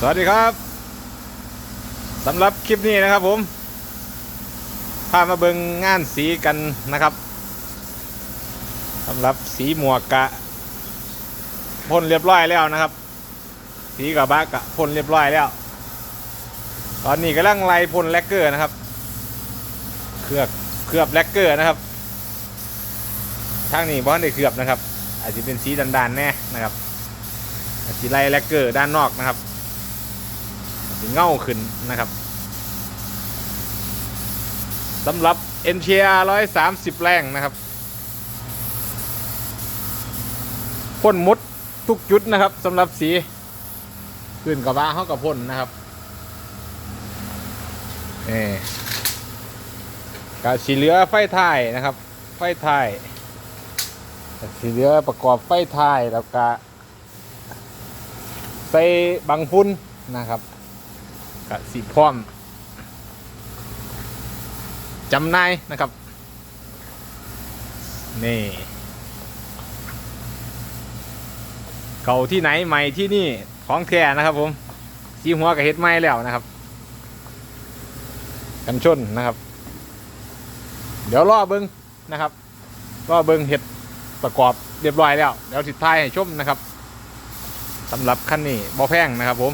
สวัสดีครับสำหรับคลิปนี้นะครับผมพามาเบิงงานสีกันนะครับสำหรับสีหมวกกะพ่นเรียบร้อยแล้วนะครับ สีกระบะกะพ่นเรียบร้อยแล้ว ตอนนี้กำลังไล่พ่นแลกเกอร์นะครับ เคลือบเคลือบแลกเกอร์นะครับทางนี้บอลได้เคลือบนะครับ อาจจะเป็นสีดันๆแน่นะครับอาจจะไล่แลกเกอร์ด้านนอกนะครับ เง่าขึ้นนะครับสำหรับ NTR 130 แรงนะครับพ่นมุดทุกจุดนะครับสำหรับสีขึ้นกระบะเขากับพ่นนะครับนี่กาสีเหลือไฟท้ายนะครับ ไฟท้ายสีเหลือประกอบไฟท้ายแล้วก็ใส่บังฟุ้นนะครับ กะสีพร้อมจำนายนะครับ นี่เก่าที่ไหนใหม่ที่นี่ของแท้นะครับผมสีหัวกับเฮ็ดไม้แล้วนะครับ กันชนนะครับ เดี๋ยวรอเบิ้งนะครับรอเบิ้งเห็ดประกอบเรียบร้อยแล้ว เดี๋ยวติดท้ายให้ชมนะครับสำหรับคันนี้บอแพงนะครับผม